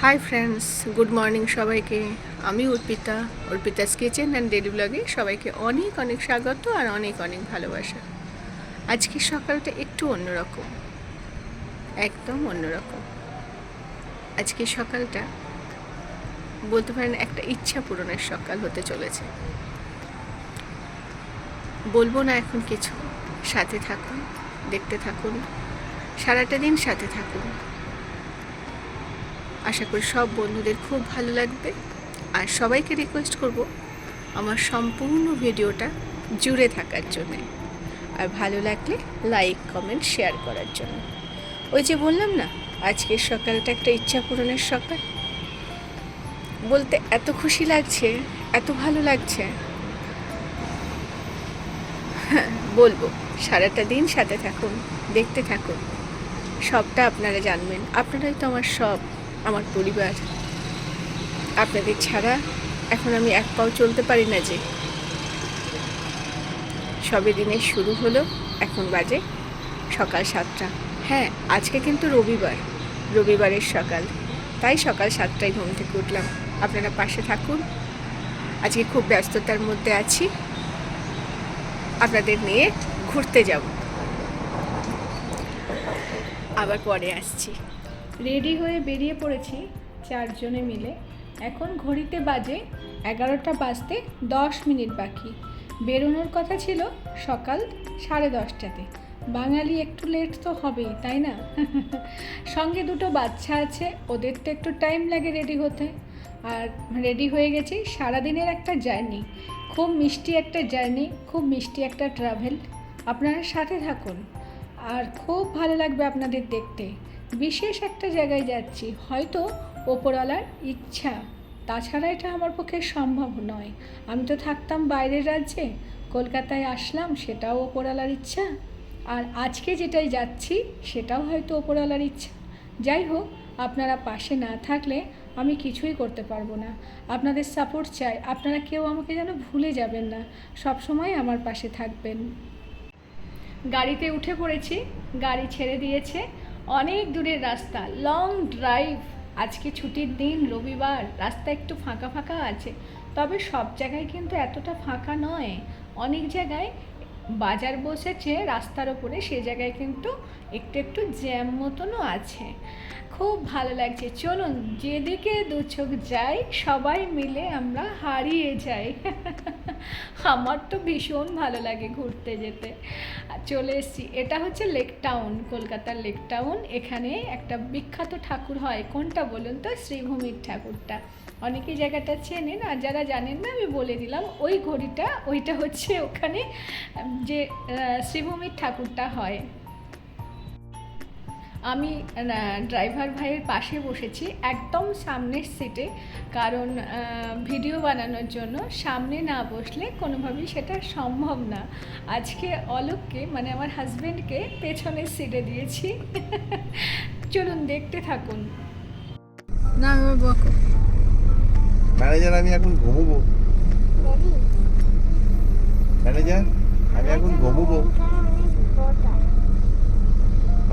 Hi friends good morning সবাইকে। আমি Arpita. Arpita's kitchen and daily ব্লগে সবাইকে অনেক অনেক স্বাগত আর অনেক অনেক ভালোবাসা। আজকের সকালটা একটু অন্যরকম। একদম অন্যরকম। আজকের সকালটা বলতে পারেন একটা ইচ্ছা পূরণের সকাল হতে চলেছে। বলব না এখন কিছু। সাথে থাকুন, দেখতে থাকুন, সারাটা দিন সাথে থাকুন। আশা করি সব বন্ধুদের খুব ভালো লাগবে। আর সবাইকে রিকোয়েস্ট করব আমার সম্পূর্ণ ভিডিওটা জুড়ে থাকার জন্যে। আর ভালো লাগলে লাইক কমেন্ট শেয়ার করার জন্য। ওই যে বললাম না, আজকের সকালটা একটা ইচ্ছা পূরণের সকাল। বলতে এত খুশি লাগছে, এত ভালো লাগছে। বলব, সারাটা দিন সাথে থাকুন, দেখতে থাকুন। সবটা আপনারা জানবেন। আপনারাই তো আমার সব আমার পরিবার। আপনাদের ছাড়া এখন আমি এক পাও চলতে পারি না যে। সবে দিনের শুরু হলো, এখন বাজে সকাল সাতটা। হ্যাঁ আজকে কিন্তু রবিবার, রবিবারের সকাল। তাই সকাল সাতটায় ঘুম থেকে উঠলাম। আপনারা পাশে থাকুন। আজকে খুব ব্যস্ততার মধ্যে আছি। আপনাদের নিয়ে ঘুরতে যাব। আবার পরে আসছি। রেডি হয়ে বেরিয়ে পড়েছি চারজনে মিলে। এখন ঘড়িতে বাজে এগারোটা বাজতে দশ মিনিট বাকি। বেরোনোর কথা ছিল সকাল সাড়ে দশটাতে। বাঙালি একটু লেট তো হবেই, তাই না? সঙ্গে দুটো বাচ্চা আছে, ওদের তো একটু টাইম লাগে রেডি হতে। আর রেডি হয়ে গেছি সারাদিনের একটা জার্নি খুব মিষ্টি একটা জার্নি খুব মিষ্টি একটা ট্রাভেল আপনারা সাথে থাকুন। আর খুব ভালো লাগবে আপনাদের দেখতে। বিশেষ একটা জায়গায় যাচ্ছি। হয়তো ওপরওয়ালার ইচ্ছা। তাছাড়া এটা আমার পক্ষে সম্ভব নয়। আমি তো থাকতাম বাইরের রাজ্যে। কলকাতায় আসলাম, সেটাও ওপরওয়ালার ইচ্ছা। আর আজকে যেটাই যাচ্ছি, সেটাও হয়তো ওপরওয়ালার ইচ্ছা। যাই হোক, আপনারা পাশে না থাকলে আমি কিছুই করতে পারব না। আপনাদের সাপোর্ট চাই। আপনারা কেউ আমাকে যেন ভুলে যাবেন না। সব সময় আমার পাশে থাকবেন। গাড়িতে উঠে পড়েছি। গাড়ি ছেড়ে দিয়েছে। অনেক দূরের রাস্তা লং ড্রাইভ আজকে ছুটির দিন, রবিবার, রাস্তা একটু ফাঁকা ফাঁকা আছে, তবে সব জায়গায় কিন্তু এতটা ফাঁকা নয়। অনেক জায়গায় বাজার বসেছে, রাস্তার ওপরে সে জায়গায় কিন্তু একটু একটু জ্যাম মতনও আছে। খুব ভালো লাগছে। চলুন, যেদিকে দু চোখ যাই, সবাই মিলে আমরা হারিয়ে যাই। আমার তো ভীষণ ভালো লাগে ঘুরতে যেতে। চলে এসেছি, এটা হচ্ছে লেক টাউন কলকাতার লেক টাউন এখানে একটা বিখ্যাত ঠাকুর হয়, কোনটা বলুন তো? শ্রীভূমির ঠাকুরটা। অনেকে জায়গাটা চেনেন, আর যারা জানেন না, আমি বলে দিলাম, ওই ঘড়িটা, ওইটা হচ্ছে ওখানে, যে শ্রীভূমির ঠাকুরটা হয়। আমি ড্রাইভার ভাইয়ের পাশে বসেছি একদম সামনের সিটে কারণ ভিডিও বানানোর জন্য সামনে না বসলে কোনোভাবেই সেটা সম্ভব না। আজকে অলোককে মানে আমার হাজব্যান্ডকে পেছনের সিটে দিয়েছি। চলুন দেখতে থাকুন। না ম্যানেজার আমি এখন ঘুমবো। ম্যানেজার আমি এখন ঘুমবো।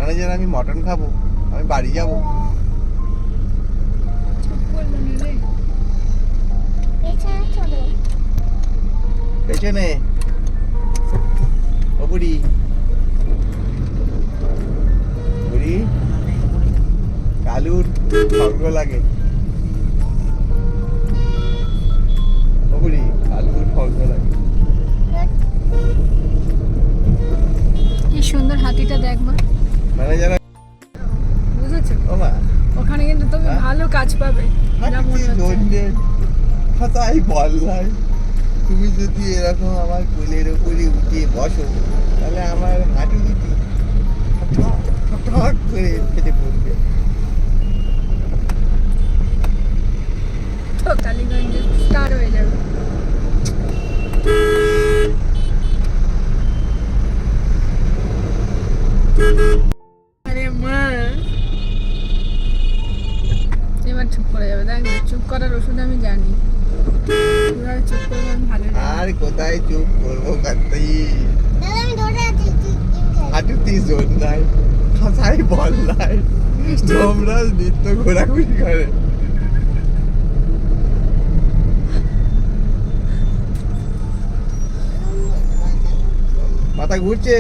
ম্যানেজার, আমি মটন খাব, আমি বাড়ি যাব। পেছনে। ও বুড়ি। বুড়ি। কালুর স্বর্গ লাগে। ও কালুর স্বর্গ লাগে। কি সুন্দর হাতিটা দেখ মা ম্যানেজার বুঝেছ? ওখানে কিন্তু তুমি হ্যাঁ? ভালো কাজ পাবে। যা মনে হচ্ছে। ধরলে তাই বললাই তুমি যদি এরকম আমার কোলের উপরে উঠে বসো তাহলে আমার হাঁটু দুটি ঠক করে ফেটে পড়বে। তো টালিগঞ্জে স্টার হয়ে যাবে। আবার চুপ করে যাবে। দেখ চুপ করার ওষুধ আমি জানি। আর কোথায় চুপ করব কাতি জোর নাই। কথাই বল নাই। যমরাজ নিত্য ঘোরাঘুরি করে। মাথা ঘুরছে।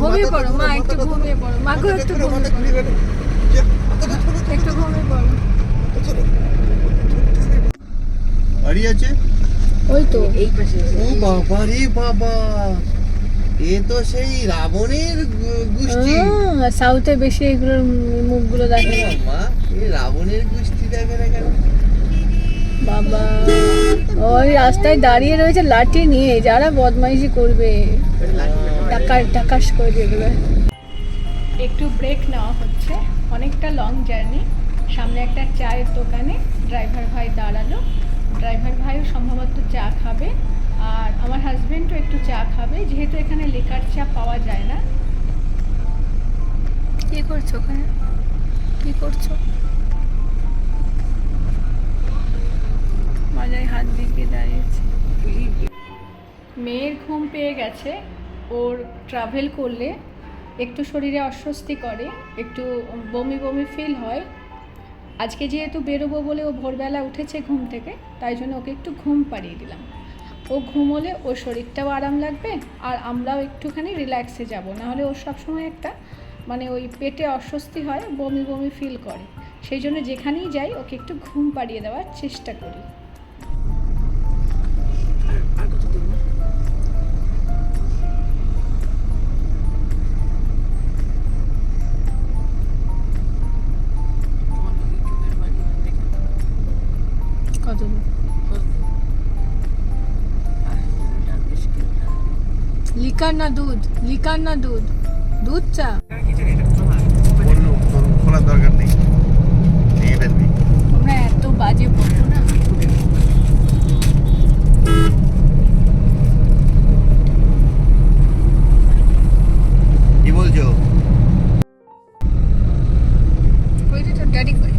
ঘুমিয়ে পড়ো মা একটু ঘুমিয়ে পড়ো। মা একটু ঘুমিয়ে পড়ো। এই পাশে ও বাবা রে বাবা। এ তো সেই রাবণের গোষ্ঠী। সাউথে বেশি এগুলোর মুখগুলো দেখে। মা এই রাবণের গোষ্ঠী দেখে না কেন? বাবা ওই রাস্তায় দাঁড়িয়ে রয়েছে লাঠি নিয়ে যারা বদমাইশি করবে। টাকা টাকাস করে যেগুলো একটু ব্রেক নেওয়া হচ্ছে। অনেকটা লং জার্নি সামনে একটা চায়ের দোকানে ড্রাইভার ভাই দাঁড়াল। ড্রাইভার ভাইও সম্ভবত চা খাবে আর আমার হাজব্যান্ডও একটু চা খাবে যেহেতু এখানে লেকার চা পাওয়া যায় না। কি করছ ওখানে? কি করছ? মাজায় হাত দিয়ে দাঁড়িয়েছে। মেয়ের ঘুম পেয়ে গেছে ওর ট্রাভেল করলে একটু শরীরে অস্বস্তি করে একটু বমি বমি ফিল হয় আজকে যেহেতু বেরোবো বলে ও ভোরবেলা উঠেছে ঘুম থেকে, তাই জন্য ওকে একটু ঘুম পাড়িয়ে দিলাম। ও ঘুমোলে ওর শরীরটাও আরাম লাগবে আর আমরাও একটুখানি রিল্যাক্সে যাব। নাহলে ওর সবসময় একটা মানে ওই পেটে অস্বস্তি হয়, বমি বমি ফিল করে। সেই জন্য যেখানেই যাই ওকে একটু ঘুম পাড়িয়ে দেওয়ার চেষ্টা করি। লিকার না দুধ লিকার না দুধ দুধ চা। খোলার দরকার নেই নিয়ে ফেলবি তোমরা এত বাজে বলো না কি বলছো কই রে তোর ড্যাডি কই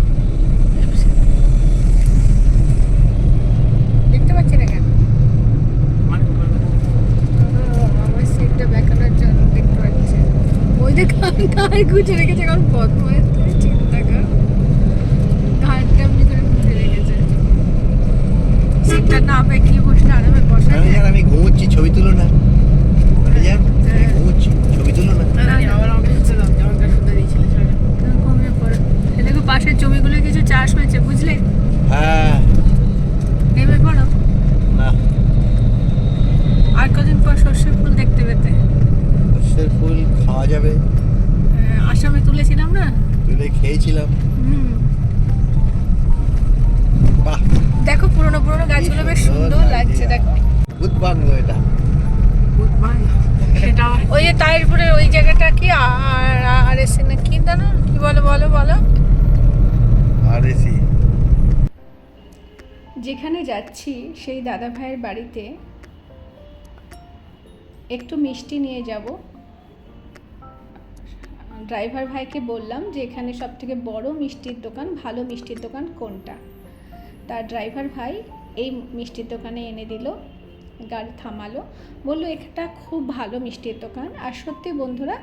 দেখতে পাচ্ছি না কেন আমার সিটটা বেঁকানোর জন্য দেখতে পাচ্ছি ওই দেখ ঘাড় গুছে রেখেছে কারণ বদমাইশ তুই চিন্তা কর ঘাড়টা এমনি করে গুছে রেখেছে সিটটা না বেঁকিয়ে বসলে আরামে বসা যায় ম্যানেজার আমি ঘুমোচ্ছি ছবি তুলো না ম্যানেজার আমি ঘুমোচ্ছি ছবি তুলো না ঘুমিয়ে পড়ো এ দেখো পাশের জমিগুলো কিছু চাষ হয়েছে বুঝলে হ্যাঁ নেমে পড়ো না আর কদিন পর সর্ষের ফুল দেখতে পেতে সর্ষের ফুল খাওয়া যাবে আহ, আসামে তুলেছিলাম না তুলে খেয়েছিলাম হুম বাহ দেখো পুরনো পুরনো গাছগুলো বেশ সুন্দর লাগছে দেখো ভূত বাংলো এটা সেটা ওই ওই জায়গাটা কি? আর আর এসে না কি জানো? কি বলো বলো বলো। আর এসি। যেখানে যাচ্ছি সেই দাদা ভাইয়ের বাড়িতে একটু মিষ্টি নিয়ে যাব। ড্রাইভার ভাইকে বললাম যে এখানে সব থেকে বড় মিষ্টির দোকান ভালো মিষ্টির দোকান কোনটা? তার ড্রাইভার ভাই এই মিষ্টির দোকানে এনে দিল। গাড়ি থামালো। বলল এটা খুব ভালো মিষ্টির দোকান। আর সত্যি বন্ধুরা,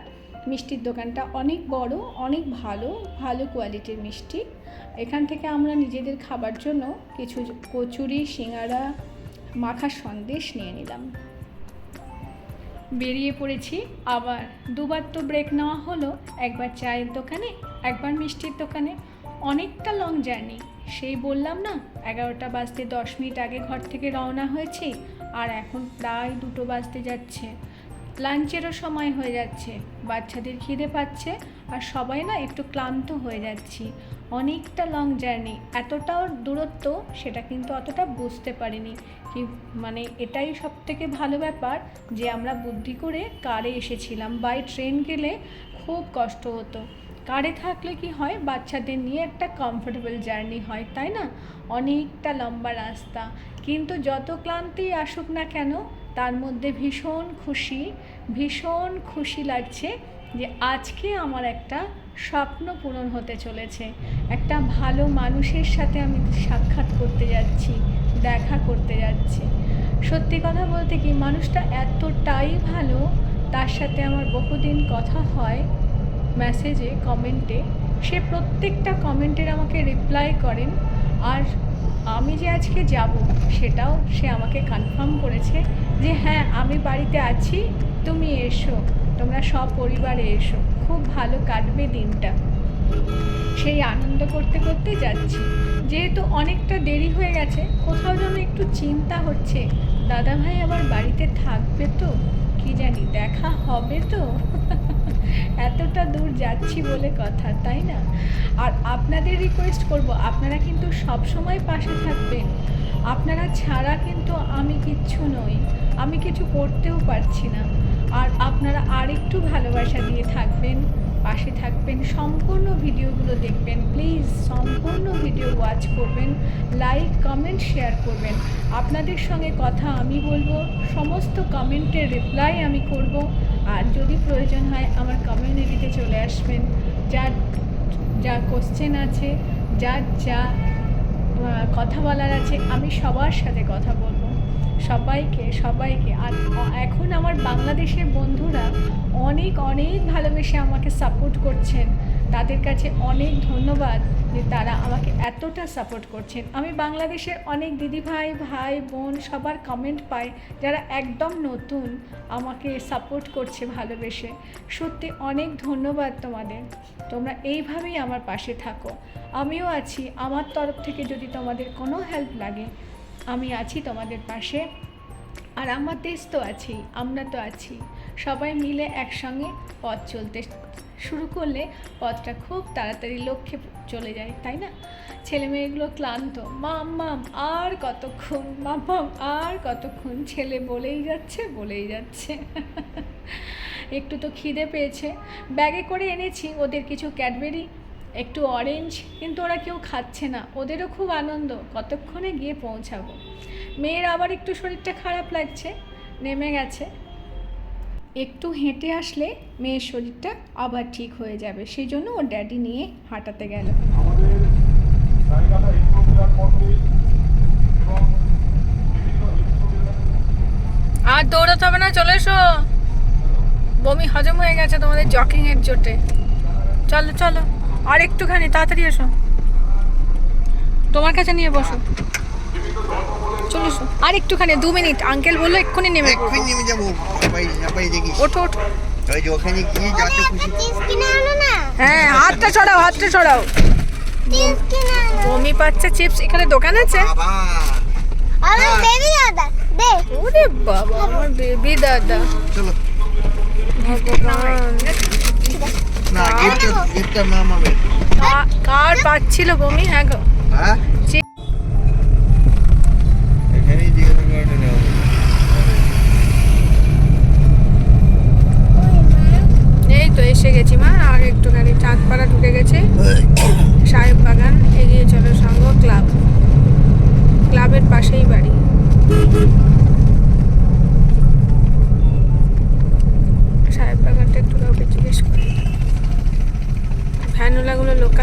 মিষ্টির দোকানটা অনেক বড়, অনেক ভালো ভালো কোয়ালিটির মিষ্টি। এখান থেকে আমরা নিজেদের খাবার জন্য কিছু কচুরি, সিঙ্গারা, মাখা সন্দেশ নিয়ে নিলাম। বেরিয়ে পড়েছি। আবার দুবার তো ব্রেক নেওয়া হলো, একবার চায়ের দোকানে, একবার মিষ্টির দোকানে। অনেকটা লং জার্নি সেই বললাম না, এগারোটা বাজতে দশ মিনিট আগে ঘর থেকে রওনা হয়েছি আর এখন প্রায় দুটো বাজতে যাচ্ছে। লাঞ্চেরও সময় হয়ে যাচ্ছে, বাচ্চাদের খিদে পাচ্ছে আর সবাই না একটু ক্লান্ত হয়ে যাচ্ছি। অনেকটা লং জার্নি এতটাও দূরত্ব সেটা কিন্তু অতটা বুঝতে পারিনি। কি মানে এটাই সব থেকে ভালো ব্যাপার যে আমরা বুদ্ধি করে কারে এসেছিলাম। বাই ট্রেন গেলে খুব কষ্ট হতো। কারে থাকলে কি হয়? বাচ্চাদের নিয়ে একটা কমফোর্টেবল জার্নি হয়, তাই না? অনেকটা লম্বা রাস্তা। কিন্তু যত ক্লান্তি আসুক না কেন, তার মধ্যে ভীষণ খুশি ভীষণ খুশি লাগছে যে আজকে আমার একটা স্বপ্ন পূরণ হতে চলেছে। একটা ভালো মানুষের সাথে আমি সাক্ষাৎ করতে যাচ্ছি, দেখা করতে যাচ্ছি। সত্যি কথা বলতে কি, মানুষটা এতটাই ভালো, তার সাথে আমার বহুদিন কথা হয় মেসেজে কমেন্টে সে প্রত্যেকটা কমেন্টের আমাকে রিপ্লাই করেন। আর আমি যে আজকে যাব, সেটাও সে আমাকে কনফার্ম করেছে যে হ্যাঁ আমি বাড়িতে আছি, তুমি এসো, তোমরা সব পরিবারে এসো। খুব ভালো কাটবে দিনটা। সেই আনন্দ করতে করতে যাচ্ছি। যেহেতু অনেকটা দেরি হয়ে গেছে, কোথাও যেন একটু চিন্তা হচ্ছে। দাদাভাই আবার বাড়িতে থাকবে তো? কি জানি, দেখা হবে তো? এতটা দূর যাচ্ছি বলে কথা, তাই না? আর আপনাদের রিকোয়েস্ট করব, আপনারা কিন্তু সব সময় পাশে থাকবেন। আপনারা ছাড়া কিন্তু আমি কিচ্ছু নই, আমি কিছু করতেও পারছি না। আর আপনারা আরেকটু ভালোবাসা দিয়ে থাকবেন। পাশে থাকবেন, সম্পূর্ণ ভিডিওগুলো দেখবেন প্লিজ সম্পূর্ণ ভিডিও ওয়াচ করবেন লাইক কমেন্ট শেয়ার করবেন। আপনাদের সঙ্গে কথা আমি বলব, সমস্ত কমেন্টের রিপ্লাই আমি করব। আর যদি প্রয়োজন হয় আমার কমিউনিটিতে চলে আসবেন। যার যা কোশ্চেন আছে, যার যা কথা বলার আছে, আমি সবার সাথে কথা বলব। সবাইকে সবাইকে। আর এখন আমার বাংলাদেশের বন্ধুরা অনেক অনেক ভালোবেসে আমাকে সাপোর্ট করছেন। তাদের কাছে অনেক ধন্যবাদ যে তারা আমাকে এতটা সাপোর্ট করছেন। আমি বাংলাদেশের অনেক দিদিভাই, ভাই, বোন সবার কমেন্ট পাই যারা একদম নতুন আমাকে সাপোর্ট করছে ভালোবেসে। সত্যি অনেক ধন্যবাদ তোমাদের। তোমরা এইভাবেই আমার পাশে থাকো। আমিও আছি। আমার তরফ থেকে যদি তোমাদের কোনো হেল্প লাগে আমি আছি তোমাদের পাশে। আর আমার দেশ তো আছি, আমরা তো আছি। সবাই মিলে একসঙ্গে পথ চলতে শুরু করলে পথটা খুব তাড়াতাড়ি লক্ষ্যে চলে যায়, তাই না? ছেলে মেয়েগুলো ক্লান্ত, মাম মাম, আর কতক্ষণ, মাম মাম, আর কতক্ষণ? ছেলে বলেই যাচ্ছে বলেই যাচ্ছে। একটু তো খিদে পেয়েছে। ব্যাগে করে এনেছি, ওদের কিছু ক্যাডবেরি একটু অরেঞ্জ কিন্তু ওরা কেউ খাচ্ছে না। ওদেরও খুব আনন্দ কতক্ষণে গিয়ে পৌঁছাবো? মেয়ের আবার একটু শরীরটা খারাপ লাগছে নেমে গেছে। একটু হেঁটে আসলে মেয়ের শরীরটা আবার ঠিক হয়ে যাবে। সেই জন্য ওর ড্যাডি নিয়ে হাঁটাতে গেল। আমাদের জায়গাটা আর দৌড়াতে হবে না চলে এসো। বমি হজম হয়ে গেছে তোমাদের জকিং এর জোটে। চলো চলো। আর একটুখানি তাড়াতাড়ি এসো। তোমার কাছে নিয়ে বসো। চলে এসো। আর একটুখানি দু মিনিট। আঙ্কেল বলল এক্ষুনি নেমে এক্ষুনি নেমে যাব। ওঠো ওঠো। ওই যে ওখানে গিয়ে যত খুশি। চিজ কিনে আনো না হ্যাঁ হাতটা ছড়াও হাতটা ছড়াও বমি পাচ্ছে চিপস এখানে দোকান আছে? বাবা। আমার বেবি দাদা দে। ওরে বাবা আমার বেবি দাদা। চলো। ভগবান। কার পাচ্ছিল বমি? হ্যাঁ গো। হ্যাঁ চি- এখানেই জিজ্ঞাসা করে নেব এই তো এসে গেছি মা আর একটুখানি চাঁদপাড়া ঢুকে গেছে সাহেব বাগান এগিয়ে চলো সঙ্গ ক্লাব ক্লাবের পাশেই বাড়ি সাহেব বাগানটা একটু কাউকে জিজ্ঞেস করি ভ্যানুলাগুলো লোকাল এরা বলতে পারবে হয়তো যারা দাঁড়িয়ে আছে তাদের জিজ্ঞাসা করে নেব। এখান থেকে একটা রাস্তায় চট কেটে যায় এই তো সাহেব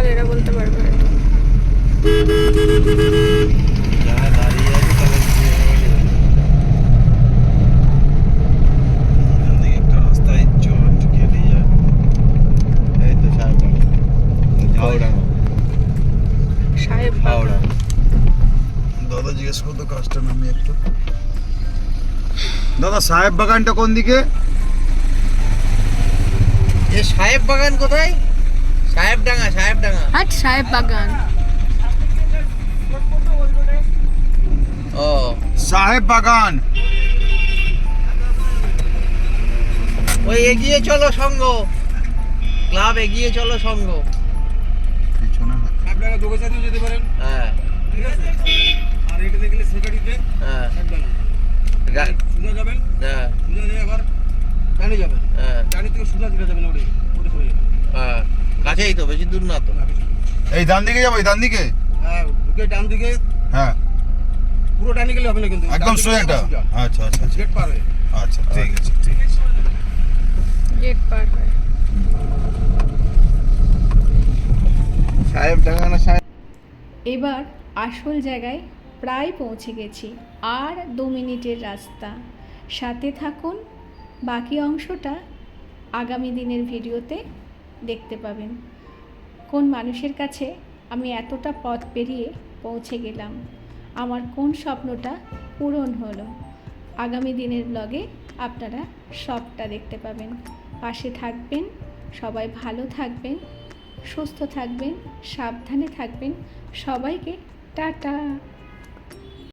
হাওড়া বাগান দাদা জিজ্ঞেস করতো কাজটার নামে একটু। দাদা সাহেব বাগানটা কোন দিকে? এ সাহেব বাগান কোথায়? সাহেব ডাঙ্গা সাহেব হাট সাহেব বাগান। ও। সাহেব বাগান। ওই এগিয়ে চলো সঙ্গ। ক্লাব এগিয়ে চলো সঙ্গ। পিছনে আপনারা দোকান সাথেও যেতে পারেন। হ্যাঁ। ঠিক আছে? আর এটা দেখলে সেকারিতে হ্যাঁ। গা- সুজা যাবেন। হ্যাঁ। সুজা যেয়ে আবার ডানে যাবেন। হ্যাঁ। ডানি থেকে সুজা দিকে যাবেন ওটা ওটা সরে যাবেন হ্যাঁ কাছেই তো বেশি দূর না তো। এই ডান দিকে যাব এই ডান দিকে? হ্যাঁ ঢুকে ডান দিকে। হ্যাঁ। পুরো ডানে গেলে হবে না কিন্তু একদম সোজাটা সোজা। আচ্ছা আচ্ছা আচ্ছা। গেট পার হয়ে। আচ্ছা ঠিক আছে ঠিক আছে। গেট পার হয়ে। সাহেব সাহেব। এবার আসল জায়গায় প্রায় পৌঁছে গেছি আর দু মিনিটের রাস্তা। সাথে থাকুন বাকি অংশটা আগামী দিনের ভিডিওতে দেখতে পাবেন। কোন মানুষের কাছে আমি এতটা পথ পেরিয়ে পৌঁছে গেলাম? আমার কোন স্বপ্নটা পূরণ হলো? আগামী দিনের ব্লগে আপনারা সবটা দেখতে পাবেন। পাশে থাকবেন, সবাই ভালো থাকবেন, সুস্থ থাকবেন, সাবধানে থাকবেন। সবাইকে টাটা!